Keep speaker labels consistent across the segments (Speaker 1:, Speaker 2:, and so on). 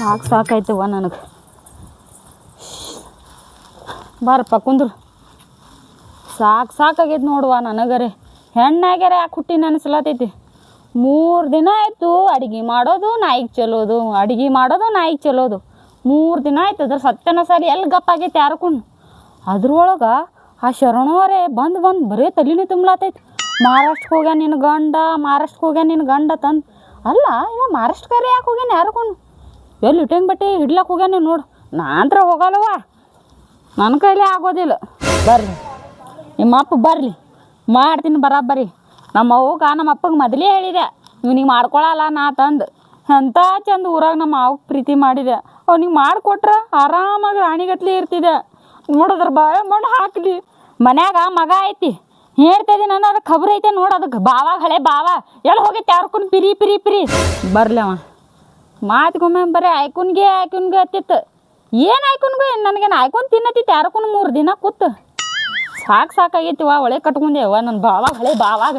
Speaker 1: ಸಾಕು ಸಾಕಾಯ್ತವ ನನಗೆ. ಬಾರಪ್ಪ, ಕುಂದ್ರು. ಸಾಕು, ಸಾಕಾಗೈತೆ ನೋಡುವ ನನಗರೆ. ಹೆಣ್ಣಾಗ್ಯಾರ ಯಾಕೆ ಹುಟ್ಟಿ ನೆನೆಸ್ಲತೈತಿ? ಮೂರು ದಿನ ಆಯಿತು ಅಡುಗೆ ಮಾಡೋದು, ನಾಯಿಗೆ ಚಲೋದು. ಅಡುಗೆ ಮಾಡೋದು, ನಾಯಿಗೆ ಚಲೋದು. ಮೂರು ದಿನ ಆಯ್ತು ಅದ್ರ ಸತ್ಯನ ಸಾರಿ ಎಲ್ಲಿ ಗಪ್ಪಾಗೈತೆ ಯಾರಕೊಂಡು ಅದ್ರೊಳಗೆ ಆ ಶರಣವರೇ ಬಂದು ಬಂದು ಬರೀ ತಲೆನೇ ತುಂಬಲಾತೈತಿ. ಮಹಾರಾಷ್ಟ್ರಕ್ಕೆ ಹೋಗ್ಯಾನ ನಿನ್ನ ಗಂಡ ಮಹಾರಾಷ್ಟ್ರಕ್ಕೆ ಹೋಗ್ಯಾನ ನಿನ್ನ ಗಂಡ ತಂದು. ಅಲ್ಲ, ಇವ ಮಹಾರಾಷ್ಟ್ರಕ್ಕೆ ಯಾಕೆ ಹೋಗ್ಯಾನ ಯಾರಕ್ಕೂನು ಎಲ್ಲಿ ಇಟ್ಟಂಗೆ ಬಟ್ಟೆ ಹಿಡ್ಲಕ್ಕೆ ಹೋಗ್ಯಾನ ನೋಡು. ನಾನಂತ್ರ ಹೋಗಲ್ಲವ ನನ್ನ ಕೈಲೇ ಆಗೋದಿಲ್ಲ. ಬರ್ರಿ. ನಿಮ್ಮ ಅಪ್ಪ ಬರಲಿ. ಮಾಡ್ತೀನಿ ಬರಾಬರಿ. ನಮ್ಮ ಅವ್ಗ ನಮ್ಮ ಅಪ್ಪಗೆ ಮೊದಲೇ ಹೇಳಿದೆ. ಇವ್ನಿಗೆ ಮಾಡ್ಕೊಳಲ್ಲ ನಾ ತಂದು. ಅಂತ ಚಂದ ಊರಾಗ ನಮ್ಮ ಅವ್ ಪ್ರೀತಿ ಮಾಡಿದೆ. ಅವ್ನಿಗೆ ಮಾಡಿಕೊಟ್ರೆ ಆರಾಮಾಗಿ ರಾಣಿಗತ್ಲಿ ಇರ್ತಿದೆ. ನೋಡಿದ್ರ ಬಾಯ ಮಣ್ಣು ಹಾಕಲಿ. ಮನ್ಯಾಗ ಮಗ ಐತಿ. ಹೇಳ್ತಿದ್ದೀನಿ ನಾನು ಅದಕ್ಕೆ ಖಬ್ರ ಐತೆ ನೋಡು ಅದಕ್ಕೆ ಬಾವಾಗ ಹಳೆ ಬಾವ. ಎಲ್ಲಿ ಹೋಗೈತೆ ಯಾರ್ಕೊಂಡು ಪಿರಿ ಪಿರಿ ಪಿರಿ. ಬರ್ಲಿ ಅವ. ಮಾತ್ಗೊಮ್ಮೆ ಬರೀ ಆಯ್ಕೊನ್ಗೆ ಆಯ್ಕೊನ್ಗೆ ಹತ್ತಿತ್ತು ಏನು ಆಯ್ಕೊನ್ಗು ನನಗೇನು ಆಯ್ಕೊಂಡು ತಿನ್ನತ್ತಿತ್ತು ಯಾರಕ್ಕೂ ಮೂರು ದಿನ ಕೂತು ಸಾಕು ಸಾಕಾಗೈತಿ ವಾ ಒಳೆ ಕಟ್ಕೊಂಡೆ ಅವ್ವ ನನ್ನ ಬಾವಾಗ ಹಳೆ ಬಾವಾಗ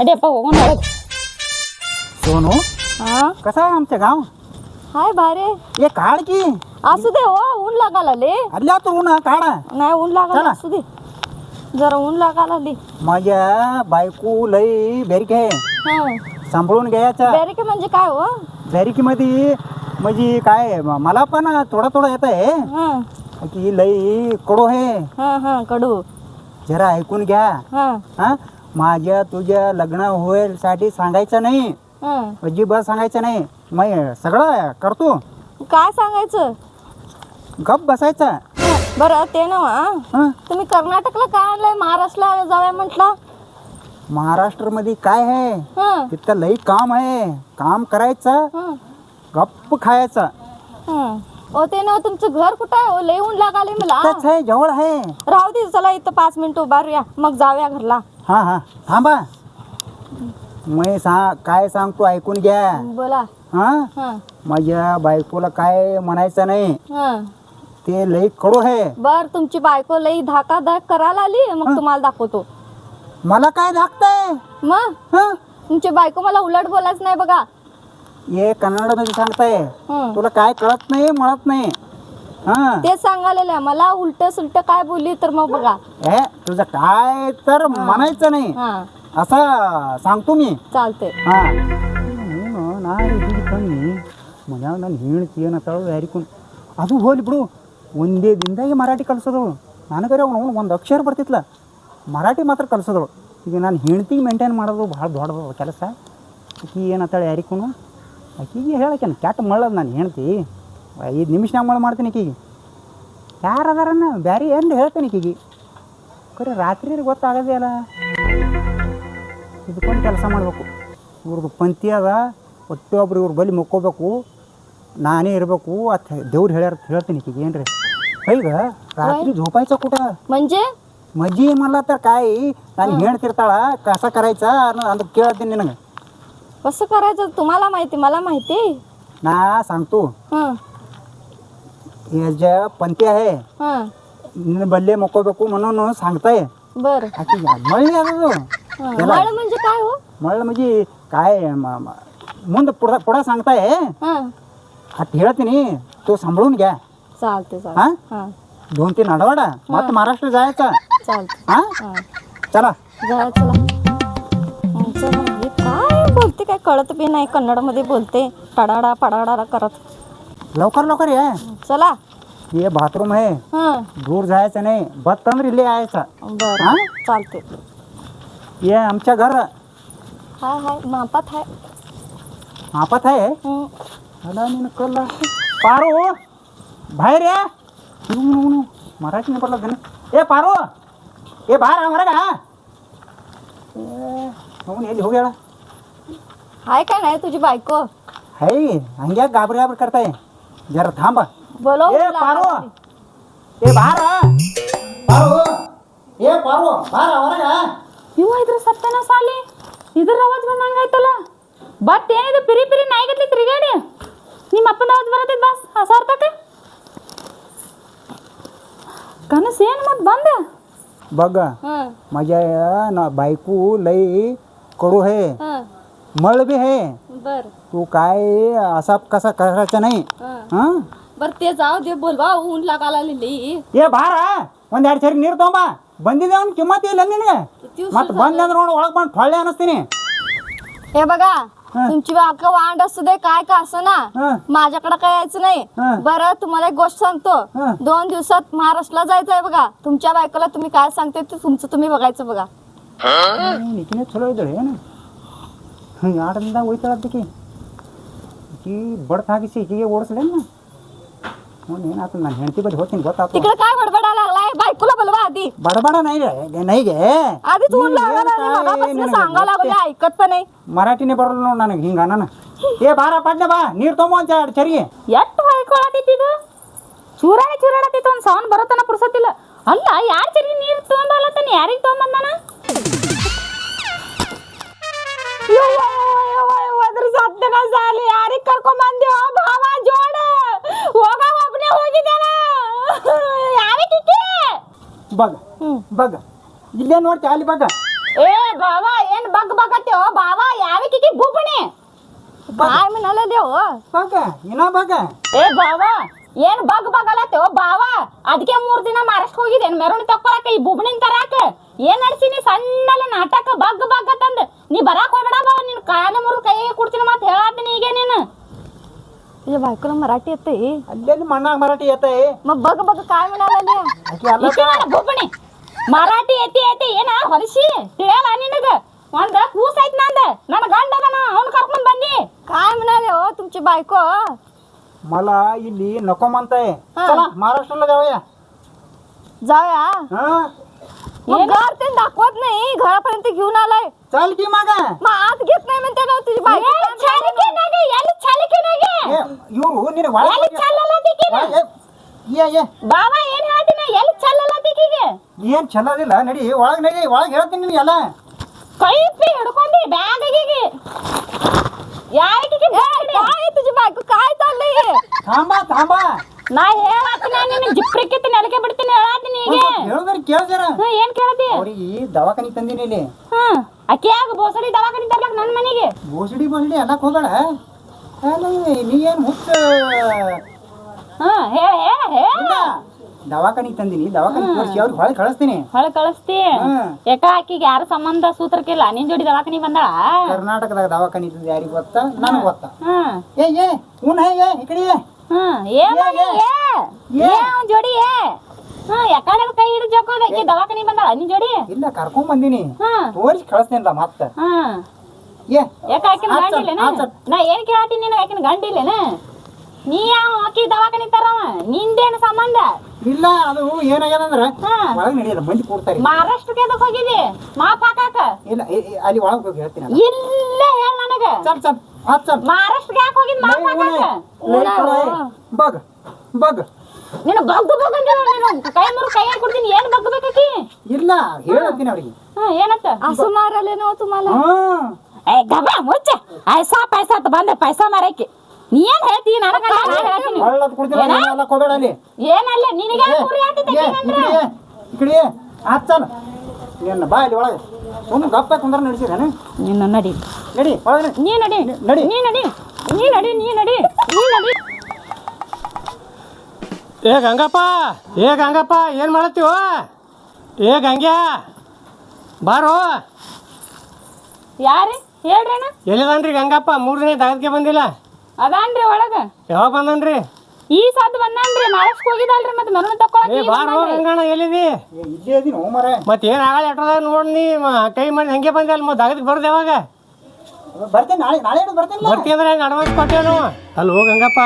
Speaker 1: ಅಡಿಯಪ್ಪ ಹೋಗೋಣ ಒಳಗೆ
Speaker 2: सोनू
Speaker 1: हां
Speaker 2: कसा आहे आमचं गाव
Speaker 1: हाय भारे
Speaker 2: ये काढ की
Speaker 1: असू दे हो ऊन लागायला ले
Speaker 2: आल्या तर ऊन काढा
Speaker 1: नाही ऊन लागायला
Speaker 2: चला.
Speaker 1: असू दे जरा ऊन लागायला दे
Speaker 2: माझ्या बायको लई बेरिक आहे
Speaker 1: हां
Speaker 2: सांभाळून घ्यायचा.
Speaker 1: बेरिके म्हणजे काय हो?
Speaker 2: बेरिकीमध्ये म्हणजे काय म- मला पण थोडा थोडा येत आहे.
Speaker 1: हां.
Speaker 2: की लई कडू आहे.
Speaker 1: हां हां कडू.
Speaker 2: जरा ऐकून घ्या.
Speaker 1: हां.
Speaker 2: हा? माझ्या तुझ्या लग्न होईल साठी सांगायचं नाही.
Speaker 1: हां.
Speaker 2: अजिबात सांगायचं नाही. मग सगळं करतो.
Speaker 1: काय सांगायचं?
Speaker 2: गप बसायचा.
Speaker 1: बरं ते ना. हं? तुम्ही कर्नाटकला काय आणलंय महाराष्ट्रला जाऊया म्हटलं?
Speaker 2: महाराष्ट्रामध्ये काय आहे?
Speaker 1: हां.
Speaker 2: तिथं लई काम आहे. काम करायचं
Speaker 1: हां.
Speaker 2: गप्प खायचं.
Speaker 1: हां. ओ ते ना तुमचं घर कुठं आहे? ओ लय ऊन लागाले मला.
Speaker 2: त्याच आहे जवळ आहे.
Speaker 1: राहू दे चला इथं पाच मिनिटं उभारूया मग जाऊया घरला.
Speaker 2: हा हा. थांबा. मी सा काय सांगतो ऐकून घ्या.
Speaker 1: बोला.
Speaker 2: हा?
Speaker 1: हां.
Speaker 2: माझ्या बायकोला काय म्हणायचं नाही.
Speaker 1: हां.
Speaker 2: ते लई कडू आहे.
Speaker 1: बर तुमची बायको लई धाका धाक करायला आली मग तुम्हाला दाखवतो.
Speaker 2: मला काय धाकतंय
Speaker 1: मग
Speaker 2: हा
Speaker 1: तुमची बायको मला उलट बोलायच नाही बघा
Speaker 2: हे कन्नडमध्ये सांगताय
Speaker 1: हं.
Speaker 2: तुला काय कळत नाही म्हणत नाही हा
Speaker 1: तेच सांगायला मला उलट सुलट काय बोलली तर मग बघा
Speaker 2: हे तुझं काय तर म्हणायचं नाही
Speaker 1: हां
Speaker 2: असं सांगतो मी
Speaker 1: चालते
Speaker 2: ಹಾ ಏನು ನಾನು ಹೀಗೆ ಕಣ್ಣಿ ಮನ್ಯಾಗ ನಾನು ಹೆಣ್ತಿ ಏನತ್ತಾಳು ಯಾರಿಕೊಂಡು ಅದು ಹೋಲಿ ಬಿಡು ಒಂದೇ ದಿನದಾಗೆ ಮರಾಠಿ ಕಲ್ಸೋದಳು ನನಗರೆ ಅವನು ಒಂದು ಅಕ್ಷರ ಬರ್ತಿತ್ಲ ಮರಾಠಿ ಮಾತ್ರ ಕಲಿಸಿದ್ರು ಈಗ ನಾನು ಹೆಂಡ್ತಿಗೆ ಮೇಂಟೈನ್ ಮಾಡೋದು ಭಾಳ ದೊಡ್ಡದು ಕೆಲಸ. ಆಕಿ ಅಂತಾಳೆ ಯಾರಿಗೂ ಆಕಿಗೆ ಹೇಳಕ್ಕೇನು ಕೆಟ್ಟ ಮಳ್ಳದು ನಾನು ಹೆಂಡತಿ. ಐದು ನಿಮಿಷ ಮಳೆ ಮಾಡ್ತೀನಿ ಆಕಿಗೆ. ಯಾರು ಅದಾರನ್ನ? ಬ್ಯಾರಿ ಏನು ಹೇಳ್ತೀನಿ ಆಕಿಗೆ. ಕರೆ ರಾತ್ರಿ ಗೊತ್ತಾಗೋದೇ ಅಲ್ಲ. ಇದ್ಕೊಂಡು ಕೆಲಸ ಮಾಡಬೇಕು. ಇವ್ರದ್ದು ಪಂಕ್ತಿ ಅದ. ಒತ್ತೊಬ್ರು ಇವ್ರ ಬಲಿ ಮುಕ್ಕೋಬೇಕು. ನಾನೇ ಇರಬೇಕು. ಅತ್ ದೇವ್ರು ಹೇಳ್ಯಾರ ಹೇಳ್ತೀನಿ ಈಕಿಗೆ ಏನು ರೀ ರಾತ್ರಿ ಜೋಪಾಯ್ಸ ಕೂಟ
Speaker 1: ಮಂಜೆ?
Speaker 2: मजी मला तर काय? आणि हेण फिरताळा कसा करायचा? आणि आणि
Speaker 1: कसं करायचं? तुम्हाला माहिती मला माहिती.
Speaker 2: ना सांगतो
Speaker 1: हं.
Speaker 2: ज्या आहे बल्ले मोको बेको म्हणून सांगताय.
Speaker 1: बर. मळली म्हणजे काय हो?
Speaker 2: मळलं म्हणजे काय मुंद पुढा पुढा सांगताय
Speaker 1: हा?
Speaker 2: ठेळा तिने तो सांभाळून घ्या.
Speaker 1: चालते
Speaker 2: दोन तीन आठवडा. मग महाराष्ट्र जायचा.
Speaker 1: चालतं
Speaker 2: हा? चला.
Speaker 1: जा चला. आमचं काय बोलते काय कळत बी नाही. कन्नडमध्ये बोलते. टाडाडा पडाडाडा करत.
Speaker 2: लवकर लवकर ये.
Speaker 1: चला.
Speaker 2: ये बाथरूम आहे. दूर जायचं नाही. बत्तम रिले यायचा. हा?
Speaker 1: बरं चालते
Speaker 2: ये आमच्या घर.
Speaker 1: हाय हाय. मापात हाय.
Speaker 2: आपत आहे?
Speaker 1: हं.
Speaker 2: मला मी पारो. बाहेर या. मराठी नाही पडलं का? नाही? ए पारो. ಏ ಬಾರ ಹೊರಗ ಅವನು ಎಲ್ಲಿ ಹೋಗ್ಯಾಳ
Speaker 1: हाय काय नाही तुझी बायको
Speaker 2: ಹೈ ಹಂಗ್ಯಾಕೆ ಗಾಬರಿ ಗಾಬರಿ ಕರ್ತಾಯ ಜರ ಥಾಂಬ
Speaker 1: बोलो
Speaker 2: ಏ ಪಾರು ಏ ಬಾರ ಪಾರು ಏ ಪಾರು ಬಾರ ಹೊರಗ
Speaker 1: ಇವ ಇದ್ರ ಸತ್ಯನ ಸಾಲಿ ಇದ್ರ ಅವಾಜ್ ಬಂದಂಗಾಯ್ತಲ್ಲ ಬಟ್ ಏನಿದೆ ಪಿರಿ ಪಿರಿ ನಾಯಿಗತ್ಲಿ ತಿರುಗಾಡಿ ನಿಮ್ಮ ಅಪ್ಪನ ಅವಾಜ್ ಬರತೈತಿ ಬಸ್ ಹಸಾರ್ತಕ ಕನಸು ಏನು ಮತ್ತೆ ಬಂದ
Speaker 2: बघ
Speaker 1: ಹಾಂ
Speaker 2: माझ्या ना बायको लई कडू आहे
Speaker 1: ಹಾಂ
Speaker 2: मळ बी आहे
Speaker 3: बर
Speaker 2: तू काय असा कसा करायचा नाही हां
Speaker 3: बर ते जाऊ दे बोलवा ऊन लागायला लागली
Speaker 2: ಏ ಬಾರ ಒಂದ್ ಎರಡು ಸರಿ ನೀರು ತೊಗೊಂಬ ಬಂದಿದೆ ಅವ್ನ ಕಿಮ್ಮತ್ ಇಲ್ಲ ನಿನಗೆ ಮತ್ತೆ ಬಂದೆ ಅಂದ್ರೆ ನೋಡಿ ಒಳಗೆ ಬಂದು ಹೊಳ್ಳೆ ಅನ್ನಿಸ್ತೀನಿ
Speaker 3: हे बघा
Speaker 2: हा.
Speaker 3: तुमची बायको वांड असू दे काय का असं ना
Speaker 2: हा.
Speaker 3: माझ्याकडे काय यायचं नाही
Speaker 2: हा.
Speaker 3: बरं तुम्हाला एक गोष्ट सांगतो
Speaker 2: हा.
Speaker 3: दोन दिवसात महाराष्ट्रला जायचंय बघा तुमच्या बायकोला तुम्ही काय सांगते ते तुमचं तुम्ही बघायचं बघा
Speaker 2: ಈಕಿನೇ ಚಲೋ ಇದ್ದಾಳೆ ಏನು ಹ್ಞೂ ಆಟದಿಂದ ಹೋಯ್ತಾಳದ್ದಕ್ಕೆ ಈಕಿ ಬಡ್ತ ಹಾಕಿಸಿ ಈಕಿಗೆ ಓಡಿಸ್ಲೇನು ಹ್ಞೂ ಏನಾಯ್ತು ನಾನು ಹೆಂಡತಿ ಬದಿ ಹೋಗ್ತೀನಿ ಗೊತ್ತಾಯ್ತು
Speaker 3: तिकडे काय बडबडा लागलाय बायकोला बोलवा आधी
Speaker 2: ಬಡಬಡ ನೈಗೆ ನೈಗೆ
Speaker 3: आधीच ऊन
Speaker 2: ನೀನ್
Speaker 3: लागायला
Speaker 2: ಏನ್
Speaker 3: लागली,
Speaker 2: काय
Speaker 3: मगापासून
Speaker 2: ನಿನಗೆ
Speaker 3: सांगायला लागले
Speaker 2: ಗೊತ್ತೇ?
Speaker 3: ऐकत पण नाही
Speaker 2: ಮರಾಠಿನೇ ಬರಲ್ಲ ನೋಡಿ ನನಗೆ ಹಿಂಗೆ ಅನ್ನ ಏ ಬಾರ ಪಡ್ನೆ ಬಾ ನೀರು ತೊಗೊಂಬ ಅಂತ ಎರಡು ಚರಿಗೆ
Speaker 1: ಎಷ್ಟು ಹೊಯ್ಕೊಳತೈತಿ ಇದು ಚೂರಾಣಿ ಚೂರಾಡತೈತಿ ಒಂದು ಸೌಂಡ್ ಬರೋತನ ಪುರ್ಸತ್ತಿಲ್ಲ ಅಲ್ಲ ಯಾರು ಚರಿ ನೀರು ತೊಗೊಂಬಲ್ಲತ್ತಾನ ಯಾರಿಗೆ ತೊಗೊಂಬಂದಾನ ಅದ್ರ ಸತ್ತನ ಸಾಲಿ ಯಾರಿಗೆ ಕರ್ಕೊಂಬಂದ್ಯೋ
Speaker 2: ಬಗ್. ಬಗ್. ಇಲ್ಲೇ ನೋಡ್ತಿ ಅಲ್ಲಿ ಬಗ್.
Speaker 1: ಏ ಬಾವಾ ಏನ್ ಬಗ್ ಬಗ್ಗತ್ತೋ ಬಾವಾ ಯಾವಕ್ಕೆ
Speaker 3: ಬೂಪಣಿ ಬಾಯಿ ನಲ್ಲದೇವು
Speaker 2: ಬಗ್. ಬಗ್.
Speaker 1: ಏ ಬಾವಾ ಏನ್ ಬಗ್ ಬಗಲತ್ತೋ ಬಾವಾ ಅದಕ್ಕೆ ಮೂರು ದಿನ ಮಾರಷ್ಟು ಹೋಗಿದ್ದೇನು ಮೆರವಣಿ ತಕ್ಕೊಳಕ ಈ ಬುಬ್ಣಿನ ತರಾಕ? ಏನ್ ನಡ್ಸೀನಿ? ಸಣ್ಣಲ್ಲ ನಾಟಕ ಬಗ್ ಬಗ್ ನೀ ಬರಾಕ್ ಹೋಗ್ಬೇಡ ಬಾವ ನಿನ್ ಕಾಯನ ಮುರಿದ ಕೈ ಕೊಡ್ತೀನಿ ಮತ್ತೆ ಹೇಳಾತೀನಿ ಈಗ ನೀನು.
Speaker 3: तुझ्या बायकोला मराठी येते
Speaker 2: मना मराठी येत आहे
Speaker 3: मग बघ बघ काय म्हणाला
Speaker 1: मराठी येते येते. ये ना हरशी तिळ्याला आणि ना ಕೂಸ್ ಐತಿ ನಂದ ನನ್ನ ಗಂಡದನ ಅವ್ನ
Speaker 2: मला इली नको
Speaker 3: म्हणताय.
Speaker 2: हा. महाराष्ट्राला जाऊया.
Speaker 3: जाऊया?
Speaker 2: हा?
Speaker 3: घर ते दाखवत नाही. घरापर्यंत घेऊन आलाय.
Speaker 2: चाल की मागा.
Speaker 3: मग आज घेत नाही म्हणते ना तुझी बायको.
Speaker 1: ಹೇಳಿಕೆನಾಗೆ
Speaker 2: ಇವರು ನಿನಗೆ ಒಳಗೆ
Speaker 1: ಎಲ್ಲಿ ಚಲ್ಲಲತ್ತಿಗೆ
Speaker 2: ಏ ಏ
Speaker 1: ಬಾಬಾ ಏನು ಹೇಳ್ತೀನಿ ಎಲ್ಲಿ ಚಲ್ಲಲತ್ತಿಗೆ
Speaker 2: ಏನು ಚಲ್ಲೋದಿಲ್ಲ ನಡಿ ಒಳಗೆ ನಡಿ ಒಳಗೆ ಹೇಳ್ತೀನಿ ನಿನಗೆ ಎಲ್ಲ
Speaker 1: ಕೈ ಪಿ ಹಿಡ್ಕೊಂಡು ಬ್ಯಾಗಿಗೆ ಯಾರಿಗೆ
Speaker 3: ಕಾಯಿ ತುಜಬೇಕು ಕಾಯಿ ತಲ್ಲಿ
Speaker 2: ತಾಂಬಾ ತಾಂಬಾ
Speaker 1: ನಾ ಹೇಳತ್ತಿನ ನಿನ್ನ ಜಿಪ್ರಿಕ್ಕಿತ್ತು ನೆಲಕ್ಕೆ ಬಿಡ್ತೀನಿ ಹೇಳತ್ತೀನಿ ಈಗ
Speaker 2: ಹೇಳಿದ್ರೆ
Speaker 1: ಕೇಳ್ತಾರ ಏನ್ ಕೇಳತಿ
Speaker 2: ದವಾಖಾನಿ ತಂದಿನಿ ಇಲ್ಲಿ
Speaker 1: ಹ್ಮ್ ಅಕ್ಕಿಯಾಗ ಬೋಸಡಿ ದವಾಖಾನಿ ತರ್ಲಕ್ ನನ್ನ ಮನೆಗೆ
Speaker 2: ಬೋಸಡಿ ಬೋಸಡಿ ಎಲ್ಲಕ್ ಹೋಗೋಣ ನೀ ಏನ್ ಹುಚ್ಚ
Speaker 1: ಹ್ಮ್ ಹೇಳ ಹೇಳ ಹೇಳ
Speaker 2: ದವಾಖಾನಿಗೆ ತಂದಿನಿ ದವಾಖಾನಿಗೆ ತೋರಿಸಿ ಅವ್ರಿಗೆ ಹೊಳೆ ಕಳಿಸ್ತೀನಿ.
Speaker 1: ಹೊಳ ಕಳಿಸ್ತಿ. ಯಾಕ ಆಕಿಗೆ ಯಾರ ಸಂಬಂಧ ಸೂತ್ರಕ್ಕಿಲ್ಲ? ನಿನ್ ಜೋಡಿ ದವಾಖಾನಿ ಬಂದಾಳ?
Speaker 2: ಕರ್ನಾಟಕದಾಗ ದವಾಖಾನಿ ಯಾರಿ ಯಾರಿಗೆ ಗೊತ್ತಾ? ನನಗೆ ಗೊತ್ತಾ. ಏ ಏ ಉನ್ ಹೇ ಏ ಈ ಕಡೆ ಏ.
Speaker 1: ಏ ಜೋಡಿ ಏ. ಯಾಕಡೆ ಕೈ ಹಿಡಿದು ಜೋಕೋದ? ಆಕಿ ದವಾಖಾನಿ ಬಂದಾಳ ನಿನ್ ಜೋಡಿ?
Speaker 2: ಇಲ್ಲ ಕರ್ಕೊಂಡ್ ಬಂದಿನಿ. ತೋರಿಸಿ ಕಳಿಸ್ತೇನಲ್ಲ ಮತ್ತೆ.
Speaker 1: ಯಾಕೆ ಆಕಿನ ಗಂಡ ಇಲ್ಲೇನ? ನಾ ಏನ್ ಕೇಳತ್ತೀನಿ ನಿನಗೆ ಆಕಿನ ಗಂಡ ಇಲ್ಲೇನ? ನೀ ಯಾವ ಆಕಿ ದವಾಖಾನಿ ತರವ? ನಿಂದೇನು ಸಂಬಂಧ?
Speaker 2: ಇಲ್ಲ ಅದು ಏನಾಗ್ಯದ ಅಂದ್ರೆ ಒಳಗೆ ನಡೆಯಲ್ಲ ಮಂದಿ ಕೂಡ್ತಾರೆ.
Speaker 1: ಮಹಾರಾಷ್ಟ್ರಕ್ಕೆ ಅದಕ್ಕೆ ಹೋಗಿದ್ದಿ? ಮಾಪ್ ಹಾಕಾಕ
Speaker 2: ಇಲ್ಲ ಅಲ್ಲಿ ಒಳಗೆ ಹೋಗಿ ಹೇಳ್ತೀನಿ
Speaker 1: ಇಲ್ಲ ಹೇಳ ನನಗೆ.
Speaker 2: ಚಲ್ ಚಲ್ ಹಾಂ ಚಲ್
Speaker 1: ಮಹಾರಾಷ್ಟ್ರಕ್ಕೆ ಯಾಕೆ ಹೋಗಿದ್ ಮಾಪ್ ಹಾಕಾಕ
Speaker 2: ಬಗ್ ಬಗ್.
Speaker 1: ನಿನ್ನ ಬಗ್ಗು ಬಗ್ಗು ಅಂತ ನಾನು. ಕೈ ಮುರು ಕೈಯಾಗ ಕೊಡ್ತೀನಿ. ಏನು ಬಗ್ಗಬೇಕಾಕಿ
Speaker 2: ಇಲ್ಲ ಹೇಳ್ತೀನಿ ಅವ್ರಿಗೆ
Speaker 1: ಹಾಂ ಏನತ್ತ?
Speaker 3: ಅಸುಮಾರಲ್ಲೇನೋ ತುಮಾಲ.
Speaker 2: ಹಾಂ.
Speaker 1: ಅಯ್ಯ ಗಬ ಮುಚ್ಚ. ಅಯ್ಯ ಪೈಸ ಬಂದೆ ಪೈಸ ಮಾರಕ್ಕೆ ನೀ ಏನ್ ಹೇಳ್ತಿ? ನನಗ ಏನಲ್ಲ ನಿನಗೆ
Speaker 2: ಇಕಡಿ ನಿನ್ನ ಬಾ ಇಲ್ಲಿ ಒಳಗೆ ಸುಮ್ಮನೆ ಗಪ್ಪ ಕುಂದ್ರ ನಡೆಸಿದಾನೆ
Speaker 1: ನಿನ್ನ ನಡಿ.
Speaker 2: ನಡಿ ಒಳಗೆ
Speaker 1: ನೀ ನಡಿ.
Speaker 2: ನಡಿ.
Speaker 1: ನೀ ನಡಿ. ನೀ ನಡಿ ನೀ ನಡಿ. ನೀ ನಡಿ.
Speaker 4: ಏ ಗಂಗಪ್ಪ ಏ ಗಂಗಪ್ಪ ಏನು ಮಾಡತ್ತೀವ? ಏ ಗಂಗ್ಯಾ ಬಾರೋ.
Speaker 1: ಯಾರೇ? ಹೇಳ್ರಣ್ಣ.
Speaker 4: ಎಲ್ಲಿದಾನ್ರಿ ಗಂಗಪ್ಪ? ಮೂರು ದಿನ ತಗದ್ಕೆ ಬಂದಿಲ್ಲ?
Speaker 1: ಅದಾನ್ರಿ ಒಳಗ.
Speaker 4: ಯಾವಾಗ ಬಂದನ್ರಿ?
Speaker 1: ಈ ಸದ್ ಬಂದಾನ್ರಿ ಮಾರಸ್ಕ್ ಹೋಗಿದಲ್ರಿ ಮತ್ತೆ ಮರಣ
Speaker 4: ಏ
Speaker 1: ತಕೊಳಕ್
Speaker 4: ಬಾರೋ ಗಂಗಣ್ಣ ಎಲ್ಲಿದಿ?
Speaker 2: ಏ, ಇಲ್ಲೇ ಇದೀನಿ ಹೋ ಮರ
Speaker 4: ಮತ್ತೆ ಏನು ಆಗಲ್ಲ ಎಟ್ಟದ ನೋಡಿ ನೀ ಮ- ಕೈ ಮಾಡಿ ಹಂಗೆ ಬಂದೆ ಅಲ್ಲಿ ಮತ್ತೆ ದಗದಕ್ಕೆ ಬರೋದು ಯಾವಾಗ?
Speaker 2: ಬರ್ತೇನೆ ನಾಳೆ ನಾಳೆ ಹಿಡಿದು ಬರ್ತೇನೆ
Speaker 4: ಬರ್ತಿ ಅಂದ್ರೆ ಹೆಂಗೆ ಅಡ್ವಾನ್ಸ್ ಕೊಟ್ಟೇನು ಅಲ್ಲಿ ಹೋಗಿ ಗಂಗಪ್ಪ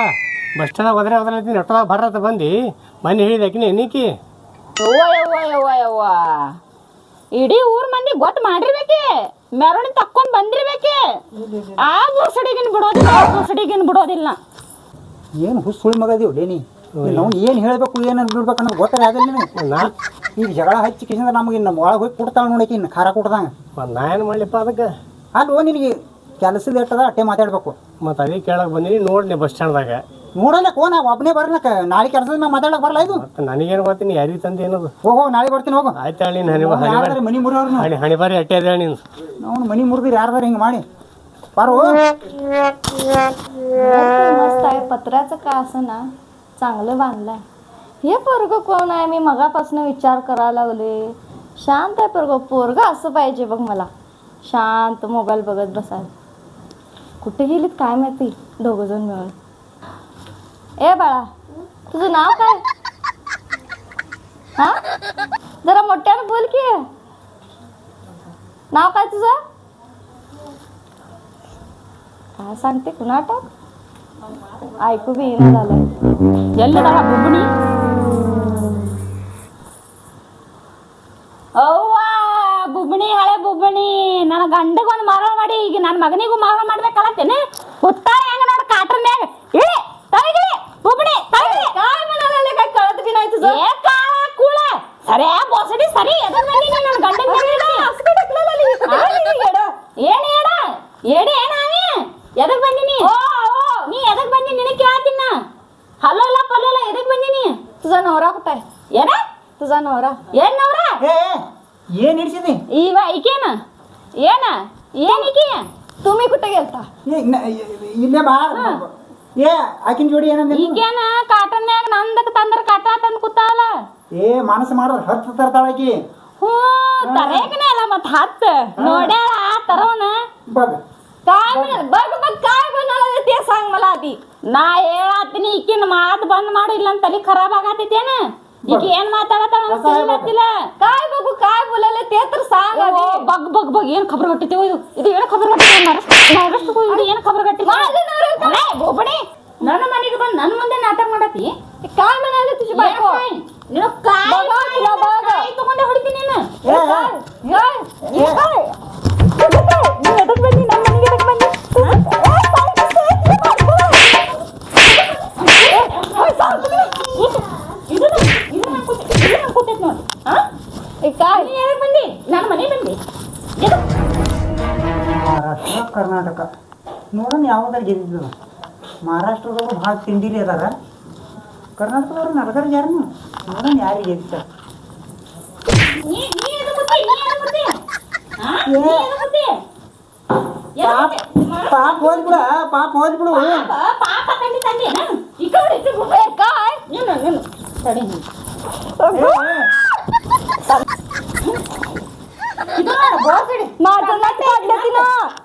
Speaker 4: ಬಸ್ ಸ್ಟ್ಯಾಂಡ್ ಹೋದ್ರೆ ಹೋದ್ರೆ ಎಟ್ಟದಾಗ ಬರ್ರತ್ತ ಬಂದು. ಮನೆ ಹೇಳಿದ ಆಕಿನಿ ಎನ್ನಿಕಿ
Speaker 1: ಯವ್ವ ಯವ್ವ ಯವ್ವ ಯವ್ವ. ಇಡೀ ಊರ್ ಮಂದಿ ಗೊತ್ತ ಮಾಡಿರ್ಬೇಕಿ. ಮೆರವಣಿ ತಕ್ಕೊಂಡ್ ಬಂದಿರ್ಬೇಕೆ ಆ ಗುರ್ಸಡಿಗಿನ್ ಬಿಡೋದಿಲ್ಲ ಆ ಗುರ್ಸಡಿಗಿನ್ ಬಿಡೋದಿಲ್ಲ.
Speaker 2: ಏನು ಹುಸ್ ಸುಳಿ ಮಗ ಅದೀವಿ ನೀ ನಾವು ಏನು ಹೇಳಬೇಕು ಏನು ಬಿಡ್ಬೇಕು ಅನ್ನೋದು ಗೊತ್ತಾಗ ಆಗಲ್ಲ ನಿನಗೆ. ಈಗ ಜಗಳ ಹಚ್ಚಿ ಕಿಸಿಂದ ನಮಗೆ ನಮ್ಮ ಒಳಗೆ ಹೋಗಿ ಕೊಡ್ತಾಳೆ ನೋಡಕ್ಕೆ ಇನ್ನು ಖಾರ ಕೊಡ್ದಂಗೆ.
Speaker 4: ನಾ ಏನು ಮಾಡ್ಲಿಪ್ಪ ಅದಕ್ಕೆ?
Speaker 2: ಅಲ್ಲೋ ನಿನಗೆ ಕೆಲಸದ ಎಟ್ಟದ ಅಟ್ಟೆ ಮಾತಾಡ್ಬೇಕು.
Speaker 4: ಮತ್ತು ಅದೇ ಕೇಳಕ್ಕೆ ಬಂದೀನಿ ನೋಡಿ ಬಸ್ ಸ್ಟ್ಯಾಂಡ್ದಾಗ.
Speaker 2: ನೋಡಲ್ಲಕ್ಕ ಓ ನಾ ಒಬ್ಬನೇ ಬರ್ಲಕ್ಕ ನಾಳೆ ಕೆಲಸದ ನಾ ಮಾತಾಡಕ್ ಬರಲ್ಲ ಇದು
Speaker 4: ಮತ್ತು ನನಗೇನು ಗೊತ್ತೀನಿ ಯಾರಿಗೆ ತಂದು ಏನದು
Speaker 2: ಹೋಗೋ ನಾಳೆ ಬರ್ತೀನಿ ಹೋಗು
Speaker 4: ಆಯ್ತು ಹೇಳಿ ನೀನು ಹನಿ ಹನಿ
Speaker 2: ಯಾರ್ದಾರ ಮನಿ ಮುರಿಯೋರು
Speaker 4: ಹಣಿ ಹಣಿ ಬಾರಿ ಅಟ್ಟೆ ಅದ ನೀನು
Speaker 2: ನಾವು ಮನಿ ಮುರಿದಿರಿ ಯಾರ್ದಾರ ಹಿಂಗೆ ಮಾಡಿ पारो
Speaker 3: मस्त आहे पत्र्याचं का असं ना चांगलं बांधलंय हे पोरग कोण आहे मी मगापासून विचार करायला लागले शांत आहे पोरग पोरग असं पाहिजे बघ मला शांत मोबाईल बघत बसायला कुठे गेलीत काय माहिती दोघं जण मिळून ए बाळा तुझं नाव काय हा जरा मोठ्यानं बोल की नाव काय तुझं काय सांगते कुणा टाक ऐकू बी येणं झालंय
Speaker 1: ಎಲ್ಲದವ ಬುಬ್ಬಣಿ ಅವ್ವ ಬುಬ್ಬಣಿ ಹಳೆ ಬುಬ್ಬಣಿ ನನ್ನ ಗಂಡಗ ಒಂದು ಮಾರಾಟ ಮಾಡಿ ಈಗ ನನ್ನ ಮಗನಿಗೂ ಮಾರಾಟ ಮಾಡ್ಬೇಕಲ್ಲತ್ತೇನೆ ಏನವ್ರ ಏನ್
Speaker 2: ಹಿಡ್ಸಿದಿ?
Speaker 1: ಇವ ಈಕೇನ? ಏನ? ಏನ್ ಈಕೆ?
Speaker 2: ತುಂಬಿ ಕುಟ್ಟಗೆಲ್ತ ಬಾ. ಏ ಆಕಿನ ಜೋಡಿ
Speaker 1: ಕಾಟನ್ ಮ್ಯಾಗ ನಂದಕ್ಕೆ ತಂದ್ರ ಕಟ ತಂದ್
Speaker 2: ಏ ಹತ್ತು
Speaker 1: ಹ್ಞೂ ತರೇಕನೇ ಅಲ್ಲ ಹತ್ತು. ನೋಡ್ಯಾಳ ಆ
Speaker 2: ಬಗ್.
Speaker 3: ಕಾಯಿ ಬಗ್ ಬಗ್ ಕಾಯಿ ಬಂದಳದೈತಿ ಸಾಂಗ್ ಮಲಾದಿ.
Speaker 1: ನಾ ಹೇಳತ್ತೀನಿ ಈಕಿನ ಮಾತು ಬಂದ್ ಮಾಡು ಇಲ್ಲ ತಲೆ ಖರಾಬ್ ಆಗತ್ತೈತೇನ? ಈಗ ಏನ್
Speaker 3: ಮಾತಾಡತ್ತಿಲ್ಲ ಕಾಯ್ ಬಗು ಕಾಯ್ ಬೋಲಲ್ಲ ತೇತ್ರ ಸಾಂಗ್
Speaker 1: ಬಗ್ ಬಗ್ ಬಗ್ ಏನ್ ಖಬರ್ ಗಟ್ಟಿತ್ತು ಇದು ಇದು ಏನ ಖಬರ್ ಗಟ್ಟಿತ್ತು ಇದು ಏನ ಖಬರ್ ಗಟ್ಟಿತ್ತು ನನ್ನ ಮನೆಗೆ ಬಂದು ನನ್ನ ಮುಂದೆ ನಾಟಕ ಮಾಡತಿ
Speaker 3: ಕಾಯ್ ಮನೆಯಲ್ಲಿ ತುಜಿ ಬಾಯ್ಕೋ
Speaker 1: ನೀನು ಕಾಯ್ ಕಾಯ್ ತಗೊಂಡೆ ಹೊಡಿತೀನಿ ನೀನು
Speaker 3: ನೀನು ಎದಕ್ ಬಂದಿ ನಮ್ಮ ಮನೆಗೆ ಬಂದಿ
Speaker 2: ಕರ್ನಾಟಕ. ನೋಡೋಣ ಯಾವ್ದಾರ ಗೆದ್ದಿದ್ದು ಮಹಾರಾಷ್ಟ್ರದವರು ಭಾಳ ತಿಂಡಿಲಿ ಅದಾರ. ಕರ್ನಾಟಕದವ್ರು ನಡ್ದಾರ ಯಾರು ನೋಡೋಣ ಯಾರಿಗೆ?
Speaker 1: ಎದಕ್
Speaker 2: ಪಾಪ ಹೋದ್ಬಿಡ ಪಾಪ ಹೋದ್ಬಿಡು
Speaker 1: ಪಾಪ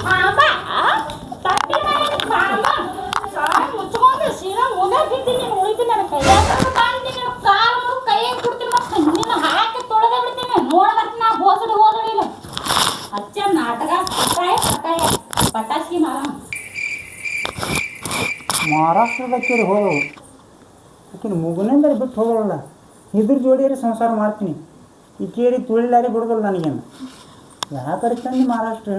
Speaker 1: ಕಾಮ ತಟ್ಟಿ ಮಾಡಿ ಕಾಮ ಸಾಯ್ ಮುಚ್ಕೊಂಡು ಸೀದಾ ಮುಂದೆ ಬಿಡ್ತೀನಿ ನೀನು ಉಳಿತೀನಿ ನನ್ನ ಕೈಯಾಗ ಕಾಣ್ತೀನಿ ನೀನು ಕಾಲು ಮುರು ಕೈಯಾಗ ಕೊಡ್ತೀನಿ ಮತ್ತೆ ನಿನ್ನ ಹಾಕಿ ತೊಳೆದೇ ಬಿಡ್ತೀನಿ ನೋಡ ಬರ್ತೀನಿ ನಾ ಹೋಸಡಿ ಹೋಸಡಿ ಇಲ್ಲ ಅಚ್ಚ ನಾಟಕ ಪಟಾಯ ಪಟಾಯ ಪಟಾಕಿ ಮಾರಮ್ಮ
Speaker 2: ಮಹಾರಾಷ್ಟ್ರದ ಕೇಳಿ ಹೋದವು ಆಕಿನ ಮುಗುನೆಂದರೆ ಬಿಟ್ಟು ಹೋಗಲ್ಲ ಇದ್ರ ಜೋಡಿಯರಿ ಸಂಸಾರ ಮಾಡ್ತೀನಿ ಈ ಕೇಳಿ ತುಳಿಲಾರಿ ಬಿಡೋದಲ್ಲ ನನಗೇನು घराकडे महाराष्ट्र